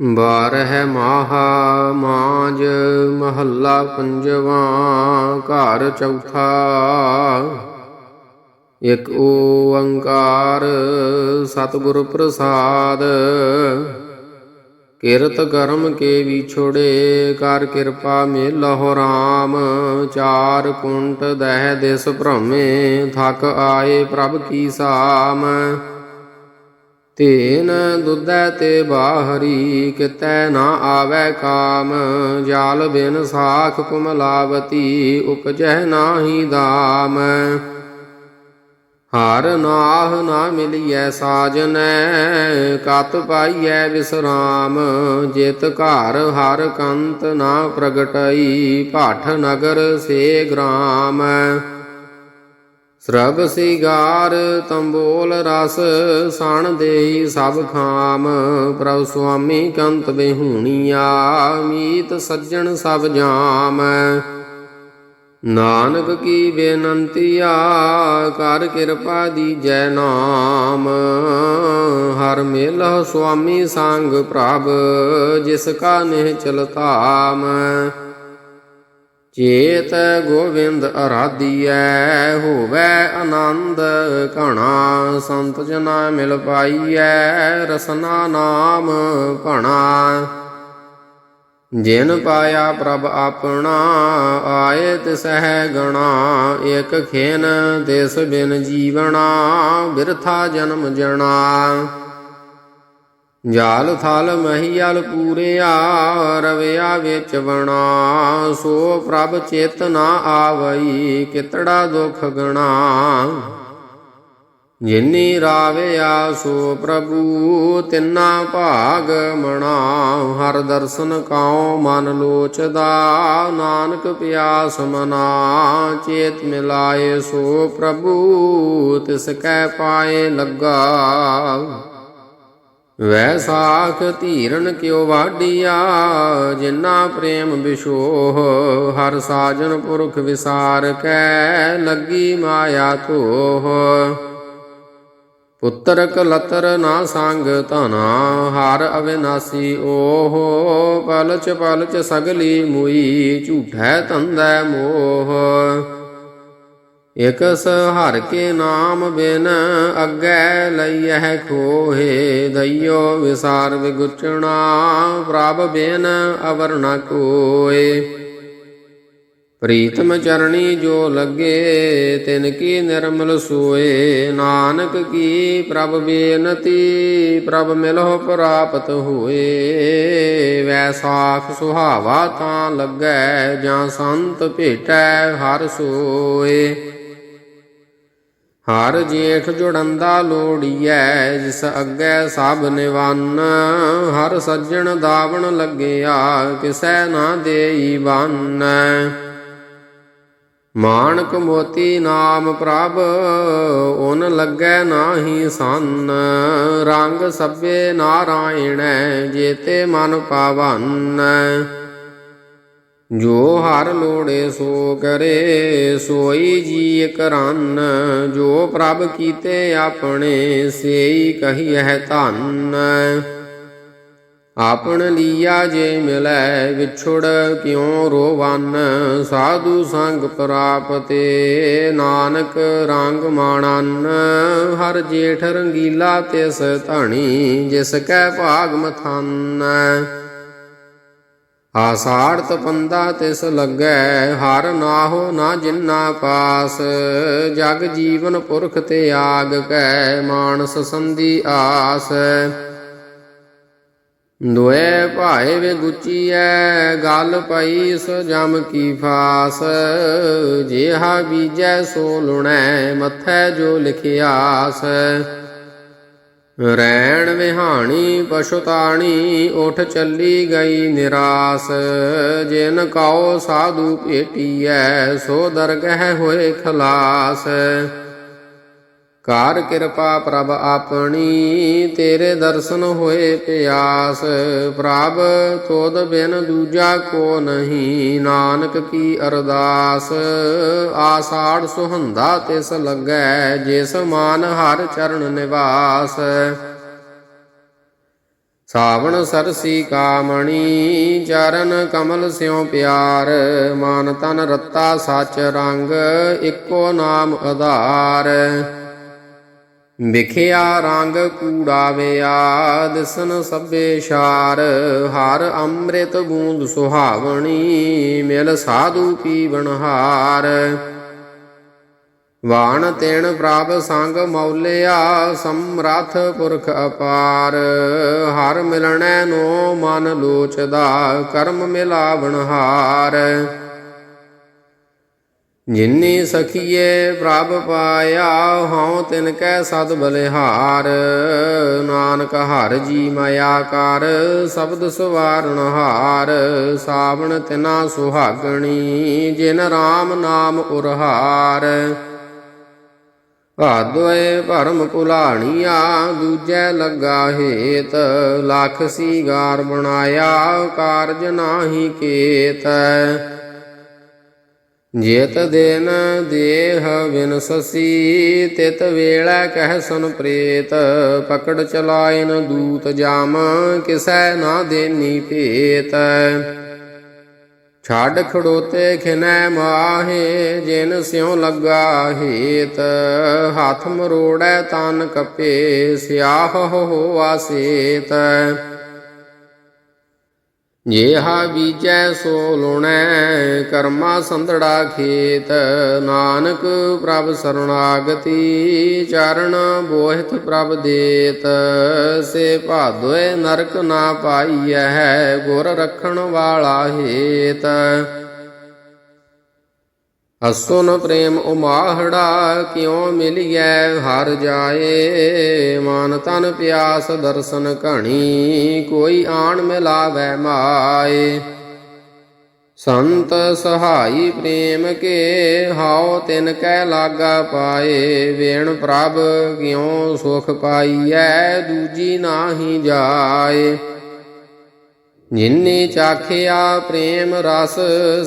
ਬਾਰਹਿ ਮਾਹਾ ਮਾਜ ਮਹੱਲਾ ਪੰਜਵਾ, ਘਰ ਚੌਥਾ। ਇਕ ਓੰਕਾਰ ਸਤਿਗੁਰ ਪ੍ਰਸਾਦ, ਕਿਰਤ ਕਰਮ ਕੇ ਵਿਛੋੜੇ ਕਰ ਕਿਰਪਾ ਮੇ ਮੇਲਹੁ ਰਾਮ। ਚਾਰ ਕੁੰਟ ਦਹਿ ਦਿਸ ਭ੍ਰਮੇ, ਥਕ ਆਏ ਪ੍ਰਭ ਕੀ ਸਾਮ। ਤੇਨ ਦੁੱਧੈ ਤੇ ਬਾਹਰੀ ਕਿਤੈ ਨਾ ਆਵੈ ਕਾਮ, ਜਾਲ ਬਿਨ ਸਾਖ ਕੁਮਲਾਵਤੀ ਉਪਜੈ ਨਾਹੀ ਦਾਮ। ਹਰ ਨਾਹ ਨਾ ਮਿਲੀਐ ਸਾਜਨੈ, ਕਤ ਪਾਈਐ ਵਿਸਰਾਮ। ਜਿਤ ਘਰ ਹਰ ਕੰਤ ਨਾ ਪ੍ਰਗਟਈ ਭਾਠ ਨਗਰ ਸੇ ਗ੍ਰਾਮ। ਸਰਬ ਸਿਗਾਰ ਤੰਬੋਲ ਰਸ ਸਣ ਦੇਈ ਸਭ ਖਾਮ। ਪ੍ਰਭ ਸੁਆਮੀ ਕੰਤ ਬਿਹੂਣੀਆ, ਮੀਤ ਸੱਜਣ ਸਭ ਜਾਮ। ਨਾਨਕ ਕੀ ਬੇਨੰਤੀਆ, ਕਰ ਕਿਰਪਾ ਦੀਜੈ ਨਾਮ। ਹਰ ਮੇਲਹੁ ਸੁਆਮੀ ਸੰਗ ਪ੍ਰਭ, ਜਿਸ ਕਾ ਨਿਹ ਚਲਤਾਮ ਚੇਤ ਗੋਵਿੰਦ ਅਰਾਧੀਐ, ਹੋਵੇ ਆਨੰਦ ਘਣਾ, ਸੰਤ ਜਨਾ ਮਿਲ ਪਾਈਐ, ਰਸਨਾ ਨਾਮ ਭਣਾ। ਜਿਨ ਪਾਇਆ ਪ੍ਰਭ ਆਪਣਾ, ਆਏ ਤਿਸਹਿ ਗਣਾ ਇਕ ਖੇਨ ਤਿਸ ਬਿਨ ਜੀਵਣਾ, ਬਿਰਥਾ ਜਨਮ ਜਣਾ। ਜਾਲ ਥਲ ਮਹੀਲ ਪੂਰਿਆ ਰਵਿਆ ਵਿੱਚ ਬਣਾ ਸੋ ਪ੍ਰਭ ਚਿਤ ਨਾ ਆਵਈ, ਕਿਤੜਾ ਦੁਖ ਗਣਾ। ਜਿਨੀ ਰਾਵਿਆ ਸੋ ਪ੍ਰਭੂ ਤਿੰਨਾ ਭਾਗ ਮਣਾ। ਹਰ ਦਰਸ਼ਨ ਕਾਉ ਮਨ ਲੋਚਦਾ, ਨਾਨਕ ਪਿਆਸ ਮਨਾ। ਚੇਤ ਮਿਲਾਏ ਸੋ ਪ੍ਰਭੂ, ਤਿਸ ਕੈ ਪਾਏ ਲੱਗਾ। ਵੈਸਾਖ ਧੀਰਨ ਕਿਉ ਵਾਡੀਆ ਜਿਨਾ ਪ੍ਰੇਮ ਵਿਸ਼ੋਹ ਹਰ ਸਾਜਨ ਪੁਰਖ ਵਿਸਾਰ ਕੈ, ਲੱਗੀ ਮਾਇਆ ਧੋਹ। ਪੁੱਤਰ ਕਲਤਰ ਨਾ ਸੰਗ ਧਨਾ, ਹਰ ਅਵਿਨਾਸੀ ਓਹ। ਪਲਚ ਪਲਚ ਸਗਲੀ ਮੁਈ, ਝੂਠੈ ਤੰਦੈ ਮੋਹ। ਇਕਸ ਹਰ ਕੇ ਨਾਮ ਬਿਨ ਅੱਗੇ ਲਈਐ ਖੋਹੇ, ਦਈਓ ਵਿਸਾਰ ਵਿਗੁਚਣਾ ਪ੍ਰਭ ਬਿਨ ਅਵਰ ਨ ਕੋਏ ਪ੍ਰੀਤਮ ਚਰਣੀ ਜੋ ਲੱਗੇ, ਤਿਨ ਕੀ ਨਿਰਮਲ ਸੋਏ ਨਾਨਕ ਕੀ ਪ੍ਰਭ ਬੇਨਤੀ, ਪ੍ਰਭ ਮਿਲਹੁ ਪ੍ਰਾਪਤ ਹੋਏ। ਵੈਸਾਖ ਸੁਹਾਵਾ ਤਾਂ ਲੱਗੈ, ਜਾਂ ਸੰਤ ਭੇਟੈ ਹਰ ਸੋਏ ਹਰ ਜੇਠ ਜੁੜੰਦਾ ਲੋੜੀਐ, ਜਿਸ ਅੱਗੇ ਸਭ ਨਿਵਾਨ। ਹਰ ਸੱਜਣ ਦਾਵਣ ਲੱਗਿਆ, ਕਿਸੈ ਨਾ ਦੇਈ ਬੰਨ। ਮਾਨਕ ਮੋਤੀ ਨਾਮ ਪ੍ਰਭ ਓਨ ਲੱਗੈ ਨਾਹੀ ਸੰਨ। ਰੰਗ ਸਭੇ ਨਾਰਾਇਣੈ, ਜੇਤੇ ਮਨ ਪਾਵਨ। ਜੋ ਹਰ ਲੋੜੇ ਸੋ ਕਰੇ, ਸੋਈ ਜੀ ਕਰਨ। ਜੋ ਪ੍ਰਭ ਕੀਤੇ ਆਪਣੇ, ਸੇਈ ਕਹੀਐ ਧੰਨ। ਆਪਣ ਲੀਆ ਜੇ ਮਿਲੈ ਵਿਛੁੜ, ਕਿਉ ਰੋਵਨ? ਸਾਧੂ ਸੰਗ ਪ੍ਰਾਪਤੇ, ਨਾਨਕ ਰੰਗ ਮਾਣਨ। ਹਰ ਜੇਠ ਰੰਗੀਲਾ ਤਿਸ ਧਣੀ, ਜਿਸ ਕੈ ਭਾਗ ਮਥਨ। ਆਸਾੜ ਤਪੰਦਾ ਤਿਸ ਲੱਗੈ, ਹਰ ਨਾਹੋ ਨਾ ਜਿੰਨਾ ਪਾਸ। ਜਗ ਜੀਵਨ ਪੁਰਖ ਤੇ ਆਗ ਕੈ, ਮਾਨਸ ਸੰਧੀ ਆਸ। ਦੁਏ ਭਾਏ ਵੇ ਗੁਚੀਐ, ਗਲ ਪਈ ਸੋ ਜਮ ਕੀ ਫਾਸ। ਜਿਹਾ ਬੀਜੈ ਸੋ ਲੁਣੈ, ਮਥੈ ਜੋ ਲਿਖਿਆਸ। ਰੈਣ ਵਿਹਾਣੀ ਪਸ਼ੁਤਾਣੀ ਉਠ ਚੱਲੀ ਗਈ ਨਿਰਾਸ। ਜਿਨ ਕਾਉ ਸਾਧੂ ਭੇਟੀਐ, ਸੋ ਦਰਗਹਿ ਹੋਏ ਖਲਾਸ। ਕਾਰ ਕਿਰਪਾ ਪ੍ਰਭ ਆਪਣੀ, ਤੇਰੇ ਦਰਸ਼ਨ ਹੋਏ ਪਿਆਸ। ਪ੍ਰਭ ਤੋਦ ਬਿਨ ਦੂਜਾ ਕੋ ਨਹੀਂ, ਨਾਨਕ ਕੀ ਅਰਦਾਸ। ਆਸਾੜ ਸੁਹੰਦਾ ਤਿਸ ਲੱਗੈ, ਜਿਸ ਮਾਨ ਹਰ ਚਰਨ ਨਿਵਾਸ। ਸਾਵਣ ਸਰਸੀ ਕਾਮਣੀ, ਚਰਨ ਕਮਲ ਸਿਉ ਪਿਆਰ। ਮਨ ਤਨ ਰੱਤਾ ਸਚ ਰੰਗ, ਇੱਕੋ ਨਾਮ ਆਧਾਰ। ਵਿਖਿਆ ਰੰਗ ਕੂੜਾ ਵਿਆ ਸਭੇ ਸ਼ਾਰ, ਹਰ ਅੰਮ੍ਰਿਤ ਬੂੰਦ ਸੁਹਾਵਣੀ ਮਿਲ ਸਾਧੂ ਪੀਵਨ ਹਾਰ। ਵਾਣ ਤੇਣ ਪ੍ਰਭ ਸੰਗ ਮੌਲਿਆ, ਸਮਰਥ ਪੁਰਖ ਅਪਾਰ। ਹਰ ਮਿਲਣੈ ਨੋ ਮਨ ਲੋਚਦਾ, ਕਰਮ ਮਿਲਾਵਣ ਹਾਰ। ਜਿਨੀ ਸਖੀਏ ਪ੍ਰਭ ਪਾਇਆ ਹਉ ਤਿਨ ਕੈ ਸਦ ਬਲਿਹਾਰ, ਨਾਨਕ ਹਰ ਜੀ ਮਾਇਆ ਕਰ, ਸ਼ਬਦ ਸਵਾਰਨ ਹਾਰ, ਸਾਵਣ ਤਿਨਾ ਸੁਹਾਗਣੀ, ਜਿਨ RAM ਨਾਮ ਉਰਹਾਰ। ਭਾਦੋਏ ਭਰਮ ਭੁਲਾਣੀਆ ਦੂਜੈ ਲੱਗਾ ਹੇਤ, ਲਖ ਸੀਗਾਰ ਬਣਾਇਆ, ਕਾਰਜ ਨਾਹੀ ਕੇਤ। ਜੇਤ ਦੇਨ ਦੇਹ ਵਿਨਸਸੀ ਤਿਤ ਵੇਲਾ ਕਹਿ ਸੁਨ ਪ੍ਰੇਤ। ਪਕੜ ਚਲਾਇਨ ਦੂਤ ਜਾਮ, ਕਿਸੈ ਨਾ ਦੇਨੀ ਭੇਤ। ਛੱਡ ਖੜੋਤੇ ਖਿਨੈ ਮਾਹੇ, ਜਿਨ ਸਿਉ ਲੱਗਾ ਹੇਤ। ਹੱਥ ਮਰੋੜੈ ਤਨ ਕਪੇ, ਸਿਆਹ ਹੋ ਆਸੇਤ ਜੇਹਾ ਬੀਜੈ ਸੋ ਲੁਣੈ, ਕਰਮਾ ਸੰਧੜਾ ਖੇਤ। ਨਾਨਕ ਪ੍ਰਭ ਸਰਣਾਗਤੀ, ਚਰਨ ਬੋਹਿਤ ਪ੍ਰਭ ਦੇਤ। ਸੇ ਭਾਦੋਏ ਨਰਕ ਨਾ ਪਾਈਐ, ਗੁਰ ਰਖਣ ਵਾਲਾ ਹੇਤ। ਅਸੁਨ ਪ੍ਰੇਮ ਉਮਾਹੜਾ ਕਿਉ ਮਿਲਿਐ? ਹਰ ਜਾਏ ਮਨ ਤਨ ਪਿਆਸ ਦਰਸ਼ਨ ਘਣੀ, ਕੋਈ ਆਣ ਮਿਲਾਵੈ ਮਾਏ। ਸੰਤ ਸਹਾਈ ਪ੍ਰੇਮ ਕੇ ਹਾਉ ਤਿਨ ਕੈ ਲਾਗਾ ਪਾਏ। ਵੇਣ ਪ੍ਰਭ ਕਿਉ ਸੁਖ ਪਾਈਐ? ਦੂਜੀ ਨਾਹੀ ਜਾਏ। ਜਿਨੇ ਚਾਖਿਆ ਪ੍ਰੇਮ ਰਸ,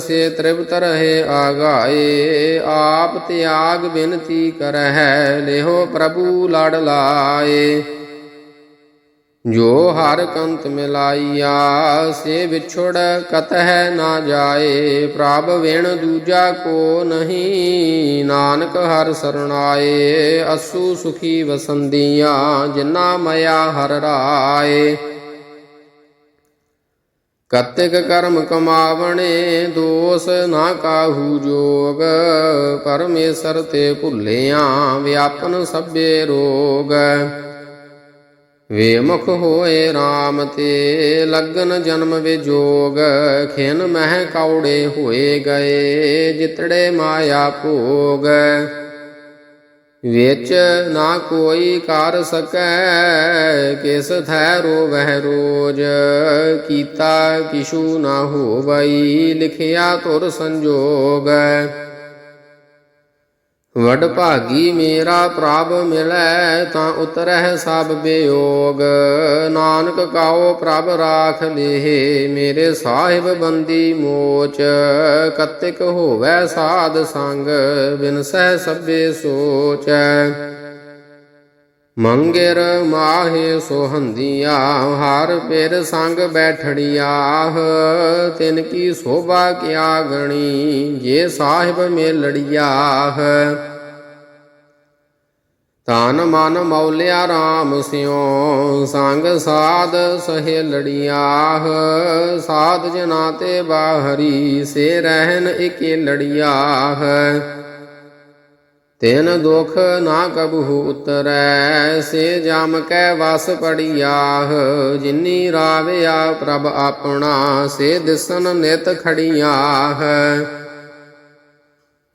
ਸੇ ਤ੍ਰਿਪਤ ਰਹੇ ਆਗਾਏ। ਆਪ ਤਿਆਗ ਬਿਨਤੀ ਕਰਹਿ, ਲਿਹੋ ਪ੍ਰਭੂ ਲੜ ਲਾਏ। ਜੋ ਹਰ ਕੰਤ ਮਿਲਾਈਆ, ਸੇ ਵਿਛੜ ਕਤਹਿ ਨਾ ਜਾਏ। ਪ੍ਰਭ ਵੇਣ ਦੂਜਾ ਕੋ ਨਹੀਂ, ਨਾਨਕ ਹਰ ਸਰਣਾਏ। ਅਸੂ ਸੁਖੀ ਵਸੰਦੀਆਂ ਜਿਨਾ ਮਇਆ ਹਰ ਰਾਏ। ਕਤਿਕ ਕਰਮ ਕਮਾਵਣੇ, ਦੋਸ ਨਾ ਕਾਹੂ ਜੋਗ। ਪਰਮੇਸ਼ਰ ਤੇ ਭੁੱਲਿਆ ਵਿਆਪਨ ਸਭੇ ਰੋਗ। ਵੇਮੁਖ ਹੋਏ RAM ਤੇ ਲਗਨ ਜਨਮ ਵਿਜੋਗ ਖਿਨ ਮਹਿ ਕੌੜੇ ਹੋਏ ਗਏ, ਜਿਤੜੇ ਮਾਇਆ ਭੋਗ। ਵਿੱਚ ਨਾ ਕੋਈ ਕਰ ਸਕੈ, ਕਿਸ ਥੈ ਰੋਵਹਿ ਰੋਜ। ਕੀਤਾ ਕਿਛੂ ਨਾ ਹੋਵਈ, ਲਿਖਿਆ ਤੁਰ ਸੰਜੋਗ। ਵਡ ਭਾਗੀ ਮੇਰਾ ਪ੍ਰਭ ਮਿਲੈ ਤਾਂ ਉਤਰਹਿ ਸਭ ਬਿਯੋਗ। ਨਾਨਕ ਕਾਓ ਪ੍ਰਭ ਰਾਖ ਲੇਹ, ਮੇਰੇ ਸਾਹਿਬ ਬੰਦੀ ਮੋਚ। ਕਤਿਕ ਹੋਵੈ ਸਾਧ ਸੰਗ ਬਿਨਸਹਿ ਸਭੇ ਸੋਚੈ। ਮੰਗਰ ਮਾਹੇ ਸੋਹੰਦੀਆ, ਹਰ ਪੇਰ ਸੰਗ ਬੈਠੜੀਆਹ ਤਿਨ ਕੀ ਸੋਭਾ ਕਿਆ ਗਣੀ, ਜੇ ਸਾਹਿਬ ਮੇ ਮੇਲੜੀਆਹ ਤਨ ਮਨ ਮੌਲਿਆ RAM ਸਿਉ, ਸੰਗ ਸਾਧ ਸਹੇਲੜੀਆਹ ਸਾਧ ਜਨਾ ਤੇ ਬਾਹਰੀ ਸੇ ਰਹਿਨ ਇਕੇ ਲੜੀਆਹ। ਤਿਨ ਦੁਖ ਨਾ ਕਬਹੂ ਉਤਰੈ, ਸੇ ਜਮ ਕੈ ਵਸ ਪੜੀਆਹ। ਜਿਨੀ ਰਾਵਿਆ ਪ੍ਰਭ ਆਪਣਾ, ਸੇ ਦਿਸਨ ਨਿਤ ਖੜੀਆਹ।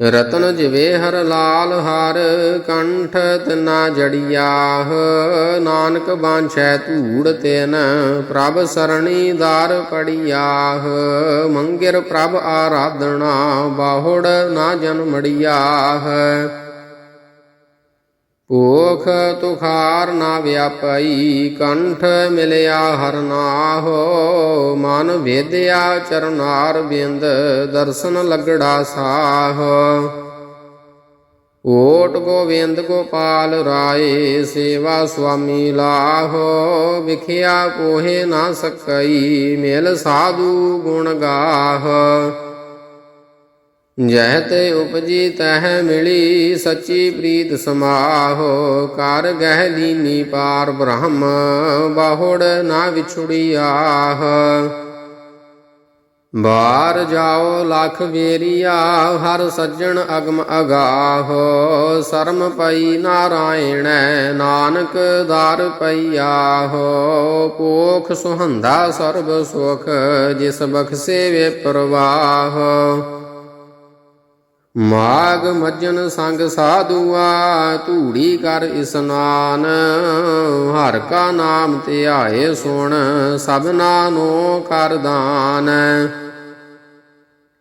ਰਤਨ ਜਿਵੇ ਹਰ ਲਾਲ ਹਰ ਕੰਠ ਤਨਾ ਜੜੀਆਹ। ਨਾਨਕ ਬਾਂਛੈ ਧੂੜ ਤੈਨ, ਪ੍ਰਭ ਸਰਣੀ ਦਾਰ ਪੜੀਆਹ। ਮੰਗਿਰ ਪ੍ਰਭ ਆਰਾਧਨਾ, ਬਾਹੁੜ ਨਾ ਜਨਮੜੀਆਹ ਭੂਖ ਤੁਖਾਰ ਨਾ ਵਿਆਪਈ, ਕੰਠ ਮਿਲਿਆ ਹਰ ਨਾਹੋ। ਮਨ ਵੇਦਿਆ ਚਰਨਾਰ ਬਿੰਦ, ਦਰਸ਼ਨ ਲਗੜਾ ਸਾਹ। ਓਟ ਗੋਵਿੰਦ ਗੋਪਾਲ ਰਾਏ, ਸੇਵਾ ਸੁਆਮੀ ਲਾਹੋ। ਵਿਖਿਆ ਪੋਹੇ ਨਾ ਸਕਈ, ਮਿਲ ਸਾਧੂ ਗੁਣ ਗਾਹ। ਜਹ ਤੇ ਉਪਜੀ ਤਹ ਮਿਲੀ ਸੱਚੀ ਪ੍ਰੀਤ ਸਮਾਹੋ ਕਰ ਗਹਿ ਲੀਨੀ ਪਾਰ ਬ੍ਰਹਮ, ਬਾਹੁੜ ਨਾ ਵਿਛੁੜਿਆਹ ਬਾਰ ਜਾਓ ਲਖ ਵੇਰੀਆ, ਹਰ ਸੱਜਣ ਅਗਮ ਅਗਾਹ, ਸਰਮ ਪਈ ਨਾਰਾਇਣ, ਨਾਨਕ ਦਾਰ ਪਈਆਹੋ ਪੋਖ ਸੁਹੰਦਾ ਸਰਬ ਸੁਖ, ਜਿਸ ਬਖਸੇ ਵੇ ਪ੍ਰਵਾਹ। ਮਾਗ ਮੱਜਨ ਸੰਗ ਸਾਧੂਆ, ਧੂੜੀ ਕਰ ਇਸਨਾਨ ਹਰ ਕਾ ਨਾਮ ਧਿਆਏ ਸੁਣ ਸਭਨਾ ਨੂੰ ਕਰ ਦਾਨ।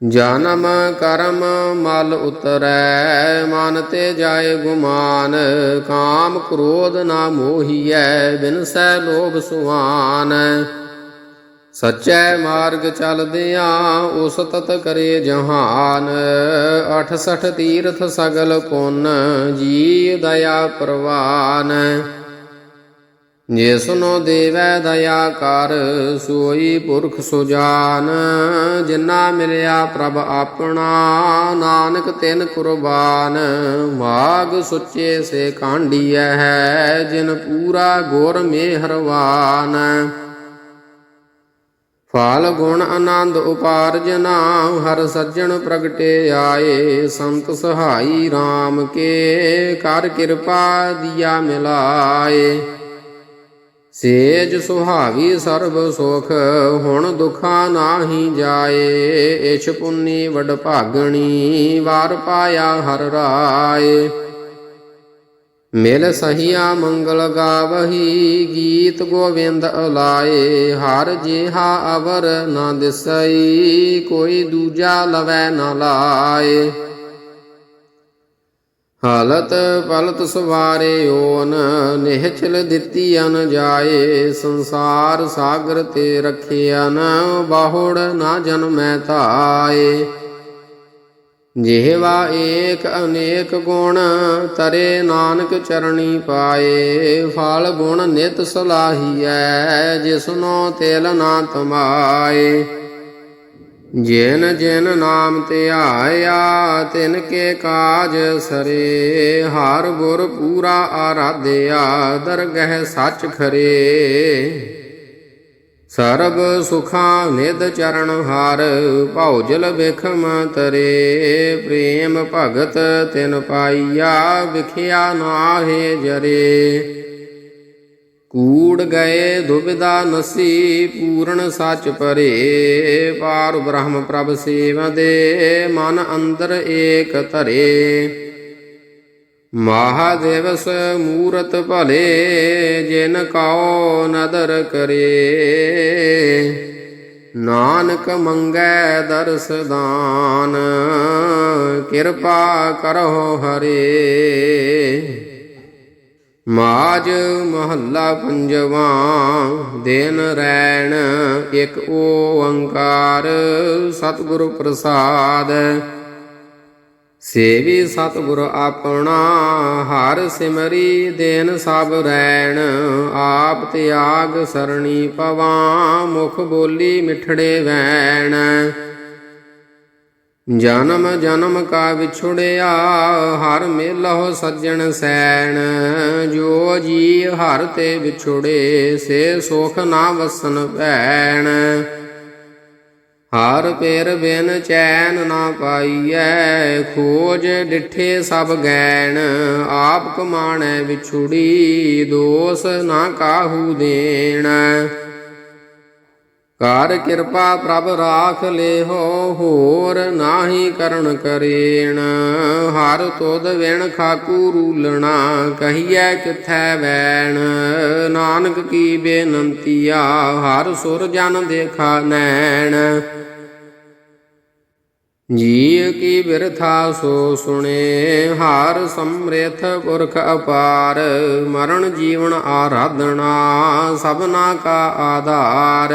ਜਨਮ ਕਰਮ ਮਲ ਉਤਰੈ, ਮਨ ਤੇ ਜਾਏ ਗੁਮਾਨ। ਕਾਮ ਕ੍ਰੋਧ ਨਾ ਮੋਹੀਐ ਬਿਨਸੈ ਲੋਭ ਸੁਆਨ। ਸੱਚੇ ਮਾਰਗ ਚਲਦਿਆਂ ਉਸ ਤਤ ਕਰੇ ਜਹਾਨ। 68 ਤੀਰਥ ਸਗਲ ਪੁੰਨ ਜੀ ਦਇਆ ਪ੍ਰਵਾਨ। ਜਿਸਨੋ ਦੇਵੈ ਦਇਆ ਕਰ, ਸੋਈ ਪੁਰਖ ਸੁਜਾਨ। ਜਿਨਾ ਮਿਲਿਆ ਪ੍ਰਭ ਆਪਣਾ, ਨਾਨਕ ਤਿਨ ਕੁਰਬਾਨ। ਮਾਗ ਸੁੱਚੇ ਸੇ ਕਾਂਡੀਐ ਹੈ, ਜਿਨ ਪੂਰਾ ਗੁਰ ਮਿਹਰਵਾਨ। ਫਾਲ ਗੁਣ ਆਨੰਦ ਉਪਾਰਜਨਾ ਹਰ ਸੱਜਣ ਪ੍ਰਗਟੇ ਆਏ, ਸੰਤ ਸਹਾਈ RAM ਕੇ, ਕਰ ਕਿਰਪਾ ਦਿਆ ਮਿਲਾਏ। ਸੇਜ ਸੁਹਾਵੀ ਸਰਬ ਸੁਖ, ਹੁਣ ਦੁਖਾ ਨਾਹੀ ਜਾਏ। ਇਛ ਪੁੰਨੀ ਵਡ ਭਾਗਣੀ ਵਾਰ ਪਾਇਆ ਹਰ ਰਾਏ। ਮਿਲ ਸਹੀਆ ਮੰਗਲ ਗਾਵਹੀ, ਗੀਤ ਗੋਵਿੰਦ ਅਲਾਏ, ਹਰ ਜਿਹਾ ਅਵਰ ਨਾ ਦਿਸਈ, ਕੋਈ ਦੂਜਾ ਲਵੈ ਨਾ ਲਾਏ। ਹਾਲਤ ਪਲਤ ਸਵਾਰੇ ਓਨ, ਨਿਹਚਲ ਦਿੱਤੀ ਅਨ ਜਾਏ, ਸੰਸਾਰ ਸਾਗਰ ਤੇ ਰਖਿਆ ਨ ਬਾਹੁੜ ਨਾ ਜਨਮੈ ਧਾਏ ਜਿਹਵਾ ਏਕ ਅਨੇਕ ਗੁਣ, ਤਰੇ ਨਾਨਕ ਚਰਣੀ ਪਾਏ। ਫਲ ਗੁਣ ਨਿਤ ਸਲਾਹੀਐ, ਜਿਸਨੋ ਤੇਲ ਨਾ ਤਮਾਏ। ਜਿਨ ਜਿਨ ਨਾਮ ਧਿਆਇਆ ਤਿਨ ਕੇ ਕਾਜ ਸਰੇ। ਹਰ ਗੁਰ ਪੂਰਾ ਆਰਾਧਿਆ, ਦਰਗਹਿ ਸੱਚ ਖਰੇ। ਸਰਬ ਸੁਖਾਂ ਨਿਦ ਚਰਨ ਹਾਰ ਭੌਜਲ ਵਿਖਮ ਤਰੇ, ਪ੍ਰੇਮ ਭਗਤ ਤਿਨ ਪਾਈਆ, ਵਿਖਿਆ ਨਾਹੇ ਜਰੇ। ਕੂੜ ਗਏ ਦੁਬਿਦਾ ਨਸੀ, ਪੂਰਨ ਸੱਚ ਪਰੇ, ਪਾਰ ਬ੍ਰਹਮ ਪ੍ਰਭ ਸੇਵਦੇ ਮਨ ਅੰਦਰ ਏਕ ਧਰੇ। ਮਹਾਦੇਵਸ ਮੂਰਤ ਭਲੇ ਜਿਨ ਕਉ ਨਦਰ ਕਰੇ। ਨਾਨਕ ਮੰਗੈ ਦਰਸ ਦਾਨ, ਕਿਰਪਾ ਕਰੋ ਹਰੇ। ਮਾਜ ਮਹੱਲਾ ਪੰਜਵਾ, ਦਿਨ ਰੈਣ ਇੱਕ ਓੰਕਾਰ, ਸਤਿਗੁਰੂ ਪ੍ਰਸਾਦ। ਸੇਵੀ ਸਤਿਗੁਰ ਆਪਣਾ, ਹਰ ਸਿਮਰੀ ਦੇਨ ਸਭ ਰੈਣ। ਆਪ ਤਿਆਗ ਸਰਣੀ ਪਵਾਂ ਮੁਖ ਬੋਲੀ ਮਿਠੜੇ ਵੈਣ। ਜਨਮ ਜਨਮ ਕਾ ਵਿਛੁੜਿਆ, ਹਰ ਮੇਲਹੁ ਸੱਜਣ ਸੈਣ। ਜੋ ਜੀ ਹਰ ਤੇ ਵਿਛੁੜੇ, ਸੇ ਸੁਖ ਨਾ ਵਸਨ ਭੈਣ। ਹਰ ਪੇਰ ਬਿਨ ਚੈਨ ਨਾ ਪਾਈਐ, ਖੋਜ ਡਿਠੇ ਸਭ ਗੈਣ। ਆਪ ਕਮਾਣੈ ਵਿਛੁੜੀ, ਦੋਸ ਨਾ ਕਾਹੂ ਦੇਣ। ਕਰ ਕਿਰਪਾ ਪ੍ਰਭ ਰਾਖ ਲੇਹੋ, ਹੋਰ ਨਾਹੀ ਕਰਨ ਕਰੇਣ। ਹਰ ਤੋਦ ਵਿਣ ਖਾਕੂ ਰੂਲਣਾ, ਕਹੀਐ ਕਿਥੈ ਵੈਣ। ਨਾਨਕ ਕੀ ਬੇਨੰਤੀਆ ਹਰ ਸੁਰ ਜਨ ਦੇਖਾ ਨੈਣ। ਜੀ ਕੀ ਬਿਰਥਾ ਸੋ ਸੁਣੇ, ਹਾਰ ਸਮ੍ਰਿਥ ਪੁਰਖ ਅਪਾਰ। ਮਰਨ ਜੀਵਨ ਆਰਾਧਨਾ, ਸਭਨਾ ਕਾ ਆਧਾਰ।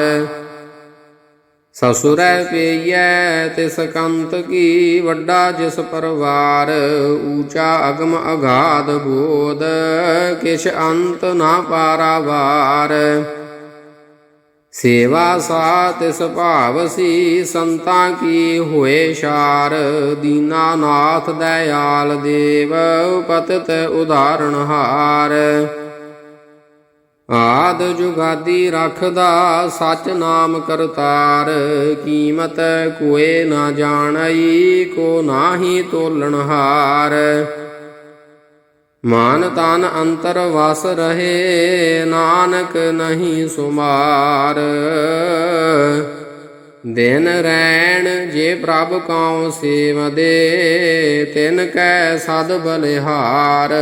ਸਸੁਰੈ ਪਈਐ ਤਿਸ ਕੰਤ ਕੀ ਵੱਡਾ ਜਿਸ ਪਰਵਾਰ, ਊਚਾ ਅਗਮ ਅਗਾਧ ਬੋਧ, ਕਿਛ ਅੰਤ ਨਾ ਪਾਰਾਵਾਰ। ਸੇਵਾ ਸਾ ਤਿਸ ਭਾਵਸੀ ਸੰਤਾਂ ਕੀ ਹੋਏ ਸ਼ਾਰ ਦੀਨਾਨਾਥ ਦਇਆਲ ਦੇਵ, ਪਤਿਤ ਉਦਾਹਰਣ ਹਾਰ। ਆਦ ਜੁਗਾਦੀ ਰੱਖਦਾ ਸਚ ਨਾਮ ਕਰਤਾਰ। ਕੀਮਤ ਕੋਏ ਨਾ ਜਾਣਈ, ਕੋ ਨਾਹੀ ਤੋਲਣ ਹਾਰ। ਮਾਨ ਤਨ ਅੰਤਰ ਵਸ ਰਹੇ, ਨਾਨਕ ਨਹੀਂ ਸੁਮਾਰ। ਦਿਨ ਰੈਣ ਜੇ ਪ੍ਰਭ ਕਉ ਸੇਵ ਦੇ, ਤਿਨ ਕੈ ਸਦ ਬਲਿਹਾਰ।